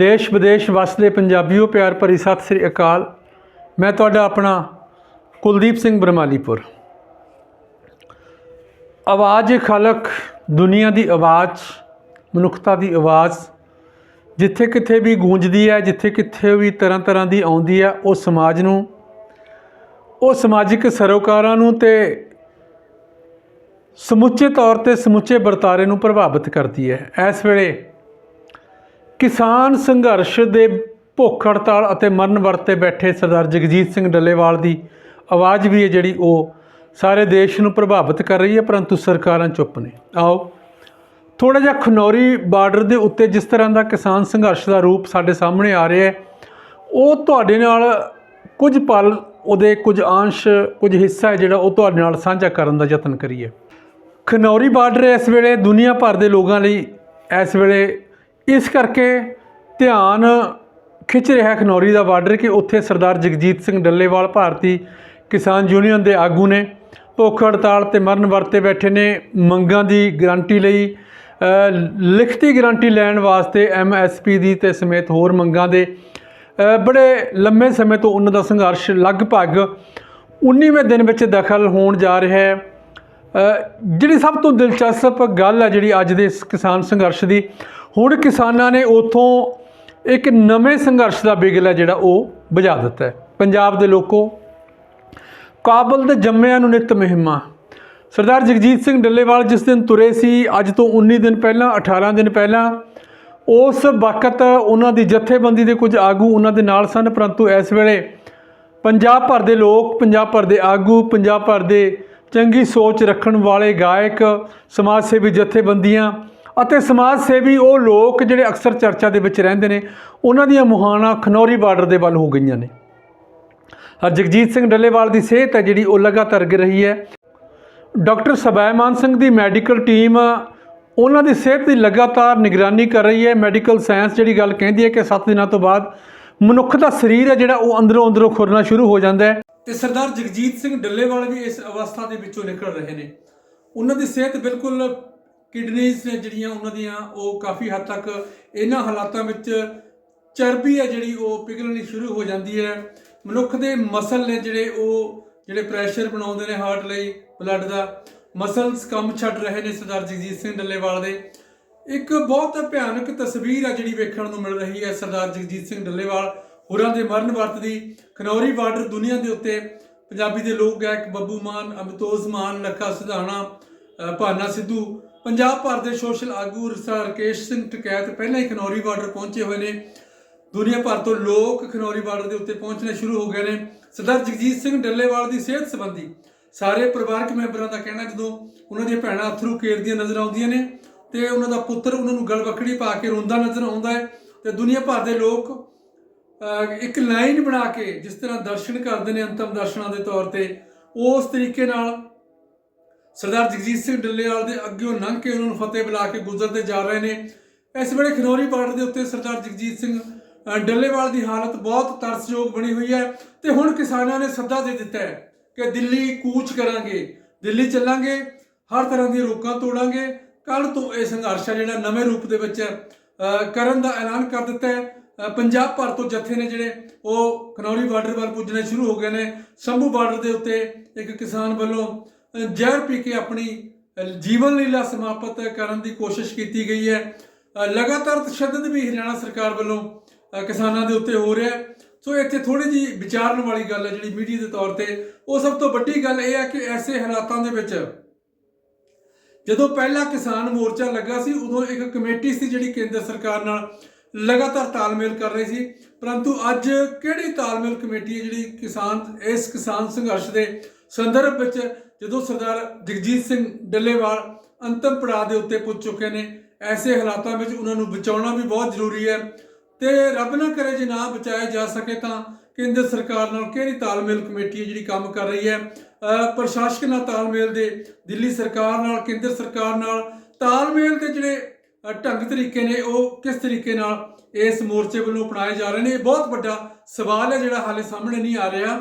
ਦੇਸ਼ ਵਿਦੇਸ਼ ਵਸਦੇ ਪੰਜਾਬੀਓ, ਪਿਆਰ ਭਰੀ ਸਤਿ ਸ੍ਰੀ ਅਕਾਲ। ਮੈਂ ਤੁਹਾਡਾ ਆਪਣਾ ਕੁਲਦੀਪ ਸਿੰਘ ਬਰਮਾਲੀਪੁਰ। ਆਵਾਜ਼ ਖਲਕ, ਦੁਨੀਆ ਦੀ ਆਵਾਜ਼, ਮਨੁੱਖਤਾ ਦੀ ਆਵਾਜ਼, ਜਿੱਥੇ ਕਿੱਥੇ ਵੀ ਗੂੰਜਦੀ ਹੈ, ਜਿੱਥੇ ਕਿੱਥੇ ਵੀ ਤਰ੍ਹਾਂ ਤਰ੍ਹਾਂ ਦੀ ਆਉਂਦੀ ਹੈ, ਉਹ ਸਮਾਜ ਨੂੰ, ਉਹ ਸਮਾਜਿਕ ਸਰੋਕਾਰਾਂ ਨੂੰ ਤੇ ਸਮੁੱਚੇ ਤੌਰ ਤੇ ਸਮੁੱਚੇ ਵਰਤਾਰੇ ਨੂੰ ਪ੍ਰਭਾਵਿਤ ਕਰਦੀ ਹੈ। ਇਸ ਵੇਲੇ ਕਿਸਾਨ ਸੰਘਰਸ਼ ਦੇ ਭੁੱਖ ਹੜਤਾਲ ਅਤੇ ਮਰਨ ਵਰਤੇ ਬੈਠੇ ਸਰਦਾਰ ਜਗਜੀਤ ਸਿੰਘ ਡੱਲੇਵਾਲ ਦੀ ਆਵਾਜ਼ ਵੀ ਹੈ ਜਿਹੜੀ ਉਹ ਸਾਰੇ ਦੇਸ਼ ਨੂੰ ਪ੍ਰਭਾਵਿਤ ਕਰ ਰਹੀ ਹੈ, ਪਰੰਤੂ ਸਰਕਾਰਾਂ ਚੁੱਪ ਨੇ। ਆਓ ਥੋੜਾ ਜਿਹਾ ਖਨੌਰੀ ਬਾਰਡਰ ਦੇ ਉੱਤੇ ਜਿਸ ਤਰ੍ਹਾਂ ਦਾ ਕਿਸਾਨ ਸੰਘਰਸ਼ ਦਾ ਰੂਪ ਸਾਡੇ ਸਾਹਮਣੇ ਆ ਰਿਹਾ ਹੈ, ਉਹ ਤੁਹਾਡੇ ਨਾਲ ਕੁਝ ਪਲ ਉਹਦੇ ਕੁਝ ਅੰਸ਼, ਕੁਝ ਹਿੱਸਾ ਹੈ ਜਿਹੜਾ ਉਹ ਤੁਹਾਡੇ ਨਾਲ ਸਾਂਝਾ ਕਰਨ ਦਾ ਯਤਨ ਕਰੀਏ। ਖਨੌਰੀ ਬਾਰਡਰ ਇਸ ਵੇਲੇ ਦੁਨੀਆ ਭਰ ਦੇ ਲੋਕਾਂ ਲਈ ਇਸ ਵੇਲੇ ਇਸ ਕਰਕੇ ਧਿਆਨ ਖਿੱਚ ਰਿਹਾ ਖਨੌਰੀ ਦਾ ਬਾਰਡਰ ਕਿ ਉੱਥੇ ਸਰਦਾਰ ਜਗਜੀਤ ਸਿੰਘ ਡੱਲੇਵਾਲ ਭਾਰਤੀ ਕਿਸਾਨ ਯੂਨੀਅਨ ਦੇ ਆਗੂ ਨੇ ਭੁੱਖ ਹੜਤਾਲ ਤੇ ਮਰਨ ਵਰਤੇ ਬੈਠੇ ਨੇ। ਮੰਗਾਂ ਦੀ ਗਰੰਟੀ ਲਈ ਲਿਖਤੀ ਗਰੰਟੀ ਲੈਣ ਵਾਸਤੇ ਐਮਐਸਪੀ ਦੀ ਤੇ ਸਮੇਤ ਹੋਰ ਮੰਗਾਂ ਦੇ। ਬੜੇ ਲੰਮੇ ਸਮੇਂ ਤੋਂ ਉਹਨਾਂ ਦਾ ਸੰਘਰਸ਼ ਲਗਭਗ 19ਵੇਂ ਦਿਨ ਵਿੱਚ ਦਖਲ ਹੋਣ ਜਾ ਰਿਹਾ ਹੈ। ਜਿਹੜੀ ਸਭ ਤੋਂ ਦਿਲਚਸਪ ਗੱਲ ਹੈ ਜਿਹੜੀ ਅੱਜ ਦੇ ਇਸ ਕਿਸਾਨ ਸੰਘਰਸ਼ ਦੀ ਹੁਣ ਕਿਸਾਨਾਂ ਨੇ ਉਥੋਂ ਇੱਕ ਨਵੇਂ ਸੰਘਰਸ਼ ਦਾ ਬਿਗਲ ਹੈ ਜਿਹੜਾ ਉਹ ਬੁਝਾ ਦਿੱਤਾ ਹੈ। ਪੰਜਾਬ ਦੇ ਲੋਕੋ, ਕਾਬਲ ਦੇ ਜੰਮਿਆਂ ਨੂੰ ਨਿਤ ਮਹਿਮਾ। ਸਰਦਾਰ ਜਗਜੀਤ ਸਿੰਘ ਡੱਲੇਵਾਲ ਜਿਸ ਦਿਨ ਤੁਰੇ ਸੀ, ਅੱਜ ਤੋਂ 19 ਦਿਨ ਪਹਿਲਾਂ 18 ਦਿਨ ਪਹਿਲਾਂ, ਉਸ ਵਕਤ ਉਹਨਾਂ ਦੀ ਜਥੇਬੰਦੀ ਦੇ ਕੁਝ ਆਗੂ ਉਹਨਾਂ ਦੇ ਨਾਲ ਸਨ, ਪਰੰਤੂ ਇਸ ਵੇਲੇ ਪੰਜਾਬ ਭਰ ਦੇ ਲੋਕ, ਪੰਜਾਬ ਭਰ ਦੇ ਆਗੂ, ਪੰਜਾਬ ਭਰ ਦੇ ਚੰਗੀ ਸੋਚ ਰੱਖਣ ਵਾਲੇ ਗਾਇਕ, ਸਮਾਜ ਸੇਵੀ ਜਥੇਬੰਦੀਆਂ ਅਤੇ ਸਮਾਜ ਸੇਵੀ ਉਹ ਲੋਕ ਜਿਹੜੇ ਅਕਸਰ ਚਰਚਾ ਦੇ ਵਿੱਚ ਰਹਿੰਦੇ ਨੇ, ਉਹਨਾਂ ਦੀਆਂ ਮੁਹਾਣਾ ਖਨੌਰੀ ਬਾਰਡਰ ਦੇ ਵੱਲ ਹੋ ਗਈਆਂ ਨੇ। ਜਗਜੀਤ ਸਿੰਘ ਡੱਲੇਵਾਲ ਦੀ ਸਿਹਤ ਹੈ ਜਿਹੜੀ ਉਹ ਲਗਾਤਾਰ ਗਿਰ ਰਹੀ ਹੈ। ਡਾਕਟਰ ਸਬੈਮਾਨ ਸਿੰਘ ਦੀ ਮੈਡੀਕਲ ਟੀਮ ਉਹਨਾਂ ਦੀ ਸਿਹਤ ਦੀ ਲਗਾਤਾਰ ਨਿਗਰਾਨੀ ਕਰ ਰਹੀ ਹੈ। ਮੈਡੀਕਲ ਸਾਇੰਸ ਜਿਹੜੀ ਗੱਲ ਕਹਿੰਦੀ ਹੈ ਕਿ 7 ਦਿਨਾਂ ਤੋਂ ਬਾਅਦ ਮਨੁੱਖ ਦਾ ਸਰੀਰ ਹੈ ਜਿਹੜਾ ਉਹ ਅੰਦਰੋਂ ਅੰਦਰੋਂ ਖੁਰਨਾ ਸ਼ੁਰੂ ਹੋ ਜਾਂਦਾ ਹੈ। ਤੇ ਸਰਦਾਰ ਜਗਜੀਤ ਸਿੰਘ ਡੱਲੇਵਾਲ ਵੀ ਇਸ ਅਵਸਥਾ ਦੇ ਵਿੱਚੋਂ ਨਿਕਲ ਰਹੇ ਨੇ। ਉਹਨਾਂ ਦੀ ਸਿਹਤ ਬਿਲਕੁਲ ਕਿਡਨੀਜ਼ ਨੇ ਜਿਹੜੀਆਂ ਉਹਨਾਂ ਦੀਆਂ, ਉਹ ਕਾਫੀ ਹੱਦ ਤੱਕ ਇਹਨਾਂ ਹਾਲਾਤਾਂ ਵਿੱਚ ਚਰਬੀ ਹੈ ਜਿਹੜੀ ਉਹ ਪਿਘਲਣੀ ਸ਼ੁਰੂ ਹੋ ਜਾਂਦੀ ਹੈ। ਮਨੁੱਖ ਦੇ ਮਸਲ ਨੇ ਜਿਹੜੇ ਉਹ, ਜਿਹੜੇ ਪ੍ਰੈਸ਼ਰ ਬਣਾਉਂਦੇ ਨੇ ਹਾਰਟ ਲਈ ਬਲੱਡ ਦਾ ਮਸਲਸ ਕੰਮ ਛੱਡ ਰਹੇ ਨੇ ਸਰਦਾਰ ਜਗਜੀਤ ਸਿੰਘ ਡੱਲੇਵਾਲ ਦੇ। ਇੱਕ ਬਹੁਤ ਭਿਆਨਕ ਤਸਵੀਰ ਆ ਜਿਹੜੀ ਵੇਖਣ ਨੂੰ ਮਿਲ ਰਹੀ ਹੈ ਸਰਦਾਰ ਜਗਜੀਤ ਸਿੰਘ ਡੱਲੇਵਾਲ ਹੋਰਾਂ ਦੇ ਮਰਨ ਵਰਤ ਦੀ। ਖਨੌਰੀ ਬਾਰਡਰ ਦੁਨੀਆ ਦੇ ਉੱਤੇ ਪੰਜਾਬੀ ਦੇ ਲੋਕ ਗਾਇਕ ਬੱਬੂ ਮਾਨ, ਅਮਿਤੋਜ ਮਾਨ ਲੱਖਾ ਸਿਧਾਣਾ ਭਾਨਾ ਸਿੱਧੂ ਪੰਜਾਬ ਭਰ ਦੇ ਸੋਸ਼ਲ ਆਗੂ ਰਸਾ ਰਕੇਸ਼ ਸਿੰਘ ਟਕੈਤ ਪਹਿਲਾਂ ਹੀ ਖਨੌਰੀ ਬਾਰਡਰ ਪਹੁੰਚੇ ਹੋਏ ਨੇ। ਦੁਨੀਆ ਭਰ ਤੋਂ ਲੋਕ ਖਨੌਰੀ ਬਾਰਡਰ ਦੇ ਉੱਤੇ ਪਹੁੰਚਣੇ ਸ਼ੁਰੂ ਹੋ ਗਏ ਨੇ। ਸਰਦਾਰ ਜਗਜੀਤ ਸਿੰਘ ਡੱਲੇਵਾਲ ਦੀ ਸਿਹਤ ਸੰਬੰਧੀ ਸਾਰੇ ਪਰਿਵਾਰਕ ਮੈਂਬਰਾਂ ਦਾ ਕਹਿਣਾ ਜਦੋਂ ਉਹਨਾਂ ਦੀਆਂ ਭੈਣਾਂ ਅਥਰੂ ਕੇਰਦੀਆਂ ਨਜ਼ਰ ਆਉਂਦੀਆਂ ਨੇ ਤੇ ਉਹਨਾਂ ਦਾ ਪੁੱਤਰ ਉਹਨਾਂ ਨੂੰ ਗਲਵਕੜੀ ਪਾ ਕੇ ਰੋਂਦਾ ਨਜ਼ਰ ਆਉਂਦਾ ਹੈ ਤੇ ਦੁਨੀਆ ਭਰ ਦੇ ਲੋਕ ਇੱਕ ਲਾਈਨ ਬਣਾ ਕੇ ਜਿਸ ਤਰ੍ਹਾਂ ਦਰਸ਼ਨ ਕਰਦੇ ਨੇ ਅੰਤਮ ਦਰਸ਼ਨਾਂ ਦੇ ਤੌਰ ਤੇ, ਉਸ ਤਰੀਕੇ ਨਾਲ ਸਰਦਾਰ ਜਗਜੀਤ ਸਿੰਘ ਡੱਲੇਵਾਲ ਦੇ ਅੱਗਿਓਂ ਲੰਘ ਕੇ ਉਹਨਾਂ ਨੂੰ ਫਤਿਹ ਬੁਲਾ ਕੇ ਗੁਜ਼ਰਦੇ ਜਾ ਰਹੇ ਨੇ। ਇਸ ਵੇਲੇ ਖਨੌਰੀ ਬਾਰਡਰ ਦੇ ਉੱਤੇ ਸਰਦਾਰ ਜਗਜੀਤ ਸਿੰਘ ਡੱਲੇਵਾਲ ਦੀ ਹਾਲਤ ਬਹੁਤ ਤਰਸਯੋਗ ਬਣੀ ਹੋਈ ਹੈ ਤੇ ਹੁਣ ਕਿਸਾਨਾਂ ਨੇ ਸੱਦਾ ਦੇ ਦਿੱਤਾ ਹੈ ਕਿ ਦਿੱਲੀ ਕੂਚ ਕਰਾਂਗੇ, ਦਿੱਲੀ ਚੱਲਾਂਗੇ, ਹਰ ਤਰ੍ਹਾਂ ਦੀਆਂ ਰੋਕਾਂ ਤੋੜਾਂਗੇ। ਕੱਲ ਤੋਂ ਇਹ ਸੰਘਰਸ਼ ਹੈ ਜਿਹੜਾ ਨਵੇਂ ਰੂਪ ਦੇ ਵਿੱਚ ਕਰਨ ਦਾ ਐਲਾਨ ਕਰ ਦਿੱਤਾ ਹੈ। ਪੰਜਾਬ ਭਰ ਤੋਂ ਜਥੇ ਨੇ ਜਿਹੜੇ ਉਹ ਖਨੌਰੀ ਬਾਰਡਰ ਵੱਲ ਪੁੱਜਣੇ ਸ਼ੁਰੂ ਹੋ ਗਏ ਨੇ। ਸੰਭੂ ਬਾਰਡਰ ਦੇ ਉੱਤੇ ਇੱਕ ਕਿਸਾਨ ਵੱਲੋਂ ਜ਼ਹਿਰ ਪੀ ਕੇ ਆਪਣੀ ਜੀਵਨ ਲੀਲਾ ਸਮਾਪਤ ਕਰਨ ਦੀ ਕੋਸ਼ਿਸ਼ ਕੀਤੀ ਗਈ ਹੈ। ਲਗਾਤਾਰ ਤਸ਼ੱਦਦ ਵੀ ਹਰਿਆਣਾ ਸਰਕਾਰ ਵੱਲੋਂ ਕਿਸਾਨਾਂ ਦੇ ਉੱਤੇ ਹੋ ਰਿਹਾ ਹੈ। ਸੋ ਇੱਥੇ ਥੋੜੀ ਜੀ ਵਿਚਾਰਨ ਵਾਲੀ ਗੱਲ ਹੈ ਜਿਹੜੀ ਮੀਡੀਆ ਦੇ ਤੌਰ ਤੇ। ਉਹ ਸਭ ਤੋਂ ਵੱਡੀ ਗੱਲ ਇਹ ਹੈ ਕਿ ਐਸੇ ਹਾਲਾਤਾਂ ਦੇ ਵਿੱਚ ਜਦੋਂ ਪਹਿਲਾ ਕਿਸਾਨ ਮੋਰਚਾ ਲੱਗਾ ਸੀ, ਉਦੋਂ ਇੱਕ ਕਮੇਟੀ ਸੀ ਜਿਹੜੀ ਕੇਂਦਰ ਸਰਕਾਰ ਨਾਲ ਲਗਾਤਾਰ ਤਾਲਮੇਲ ਕਰ ਰਹੀ ਸੀ। ਪਰੰਤੂ ਅੱਜ ਕਿਹੜੀ ਤਾਲਮੇਲ ਕਮੇਟੀ ਹੈ ਜਿਹੜੀ ਕਿਸਾਨ, ਇਸ ਕਿਸਾਨ ਸੰਘਰਸ਼ ਦੇ ਸੰਦਰਭ ਵਿੱਚ ਜਦੋਂ ਸਰਦਾਰ ਜਗਜੀਤ ਸਿੰਘ ਡੱਲੇਵਾਲ ਅੰਤਮ ਪੜਾਅ ਦੇ ਉੱਤੇ ਪੁੱਜ ਚੁੱਕੇ ਨੇ, ਐਸੇ ਹਾਲਾਤਾਂ ਵਿੱਚ ਉਹਨਾਂ ਨੂੰ ਬਚਾਉਣਾ ਵੀ ਬਹੁਤ ਜ਼ਰੂਰੀ ਹੈ ਤੇ ਰੱਬ ਨਾ ਕਰੇ ਜੇ ਨਾ ਬਚਾਇਆ ਜਾ ਸਕੇ ਤਾਂ ਕੇਂਦਰ ਸਰਕਾਰ ਨਾਲ ਕਿਹੜੀ ਤਾਲਮੇਲ ਕਮੇਟੀ ਹੈ ਜਿਹੜੀ ਕੰਮ ਕਰ ਰਹੀ ਹੈ? ਪ੍ਰਸ਼ਾਸਕ ਨਾਲ ਤਾਲਮੇਲ ਦੇ, ਦਿੱਲੀ ਸਰਕਾਰ ਨਾਲ, ਕੇਂਦਰ ਸਰਕਾਰ ਨਾਲ ਤਾਲਮੇਲ ਦੇ ਜਿਹੜੇ ਢੰਗ ਤਰੀਕੇ ਨੇ, ਉਹ ਕਿਸ ਤਰੀਕੇ ਨਾਲ ਇਸ ਮੋਰਚੇ ਵੱਲੋਂ ਅਪਣਾਏ ਜਾ ਰਹੇ ਨੇ? ਇਹ ਬਹੁਤ ਵੱਡਾ ਸਵਾਲ ਹੈ ਜਿਹੜਾ ਹਾਲੇ ਸਾਹਮਣੇ ਨਹੀਂ ਆ ਰਿਹਾ।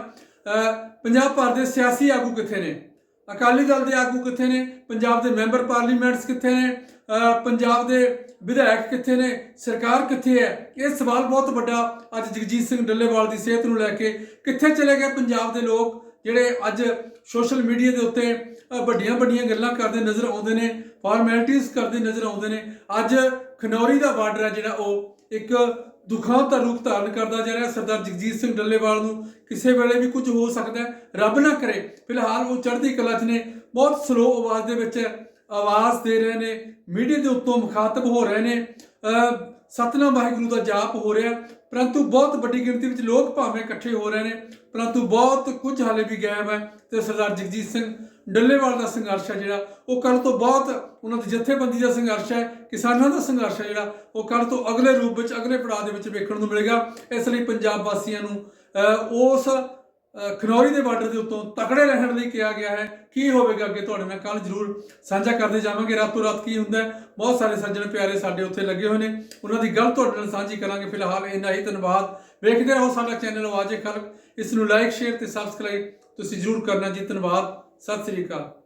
ਪੰਜਾਬ ਭਰ ਦੇ ਸਿਆਸੀ ਆਗੂ ਕਿੱਥੇ ਨੇ? ਅਕਾਲੀ ਦਲ ਦੇ ਆਗੂ ਕਿੱਥੇ ਨੇ? ਪੰਜਾਬ ਦੇ ਮੈਂਬਰ ਪਾਰਲੀਮੈਂਟਸ ਕਿੱਥੇ ਨੇ? ਪੰਜਾਬ ਦੇ ਵਿਧਾਇਕ ਕਿੱਥੇ ਨੇ? ਸਰਕਾਰ ਕਿੱਥੇ ਹੈ? ਇਹ ਸਵਾਲ ਬਹੁਤ ਵੱਡਾ ਅੱਜ ਜਗਜੀਤ ਸਿੰਘ ਡੱਲੇਵਾਲ ਦੀ ਸਿਹਤ ਨੂੰ ਲੈ ਕੇ ਕਿੱਥੇ ਚਲੇ ਗਏ ਪੰਜਾਬ ਦੇ ਲੋਕ ਜਿਹੜੇ ਅੱਜ ਸੋਸ਼ਲ ਮੀਡੀਆ ਦੇ ਉੱਤੇ ਵੱਡੀਆਂ ਵੱਡੀਆਂ ਗੱਲਾਂ ਕਰਦੇ ਨਜ਼ਰ ਆਉਂਦੇ ਨੇ ਫਾਰਮੈਲਿਟੀਆਂ ਕਰਦੇ ਨਜ਼ਰ ਆਉਂਦੇ ਨੇ। ਅੱਜ ਖਨੌਰੀ ਦਾ ਬਾਰਡਰ ਹੈ ਜਿਹੜਾ ਉਹ, ਇੱਕ ਦੁਖਾਂਤ ਦਾ ਰੂਪ ਧਾਰਨ ਕਰਦਾ ਜਾ ਰਿਹਾ ਸਰਦਾਰ ਜਗਜੀਤ ਸਿੰਘ ਡੱਲੇਵਾਲ ਨੂੰ। ਕਿਸੇ ਵੇਲੇ ਵੀ ਕੁਝ ਹੋ ਸਕਦਾ ਹੈ, ਰੱਬ ਨਾ ਕਰੇ। ਫਿਲਹਾਲ ਉਹ ਚੜ੍ਹਦੀ ਕਲਾ 'ਚ ਨੇ। ਬਹੁਤ ਸਲੋ ਆਵਾਜ਼ ਦੇ ਵਿੱਚ ਆਵਾਜ਼ ਦੇ ਰਹੇ ਨੇ। ਮੀਡੀਆ ਦੇ ਉੱਤੋਂ ਮੁਖਾਤਬ ਹੋ ਰਹੇ ਨੇ। ਸਤਨਾਮ ਵਾਹਿਗੁਰੂ ਦਾ ਜਾਪ ਹੋ ਰਿਹਾ। ਪਰੰਤੂ ਬਹੁਤ ਵੱਡੀ ਗਿਣਤੀ ਵਿੱਚ ਲੋਕ ਭਾਵੇਂ ਇਕੱਠੇ ਹੋ ਰਹੇ ਨੇ, ਪਰੰਤੂ ਬਹੁਤ ਕੁਝ ਹਾਲੇ ਵੀ ਗਾਇਬ ਹੈ ਤੇ ਸਰਦਾਰ ਜਗਜੀਤ ਸਿੰਘ ਡੱਲੇਵਾਲ ਦਾ ਸੰਘਰਸ਼ ਹੈ ਜਿਹੜਾ, ਉਹ ਕੱਲ ਤੋਂ ਬਹੁਤ ਉਹਨਾਂ ਦੀ ਜਥੇਬੰਦੀ ਦਾ ਸੰਘਰਸ਼ ਹੈ, ਕਿਸਾਨਾਂ ਦਾ ਸੰਘਰਸ਼ ਹੈ ਜਿਹੜਾ, ਉਹ ਕੱਲ ਤੋਂ ਅਗਲੇ ਰੂਪ ਵਿੱਚ, ਅਗਲੇ ਪੜਾਅ ਦੇ ਵਿੱਚ ਵੇਖਣ ਨੂੰ ਮਿਲੇਗਾ। ਇਸ ਲਈ ਪੰਜਾਬ ਵਾਸੀਆਂ ਨੂੰ ਉਸ ਖਨੌਰੀ ਦੇ ਬਾਰਡਰ ਦੇ ਉੱਤੋਂ ਤਕੜੇ ਰਹਿਣ ਲਈ ਕਿਹਾ ਗਿਆ ਹੈ। ਕੀ ਹੋਵੇਗਾ ਅੱਗੇ ਤੁਹਾਡੇ ਨਾਲ ਕੱਲ ਜ਼ਰੂਰ ਸਾਂਝਾ ਕਰਦੇ ਜਾਵਾਂਗੇ। ਰਾਤੋਂ ਰਾਤ ਕੀ ਹੁੰਦਾ ਬਹੁਤ ਸਾਰੇ ਸੱਜਣ ਪਿਆਰੇ ਸਾਡੇ ਉੱਥੇ ਲੱਗੇ ਹੋਏ ਨੇ। ਉਹਨਾਂ ਦੀ ਗੱਲ ਤੁਹਾਡੇ ਨਾਲ ਸਾਂਝੀ ਕਰਾਂਗੇ। ਫਿਲਹਾਲ ਇੰਨਾ ਹੀ ਧੰਨਵਾਦ। ਵੇਖਦੇ ਰਹੋ ਸਾਡਾ ਚੈਨਲ ਆਵਾਜ਼ੇ ਖਲਕ। ਇਸ ਨੂੰ ਲਾਈਕ ਸ਼ੇਅਰ ਤੇ ਸਬਸਕ੍ਰਾਈਬ ਤੁਸੀਂ ਜ਼ਰੂਰ ਕਰਨਾ ਜੀ। ਧੰਨਵਾਦ। ਸਤਿ ਸ੍ਰੀ ਅਕਾਲ।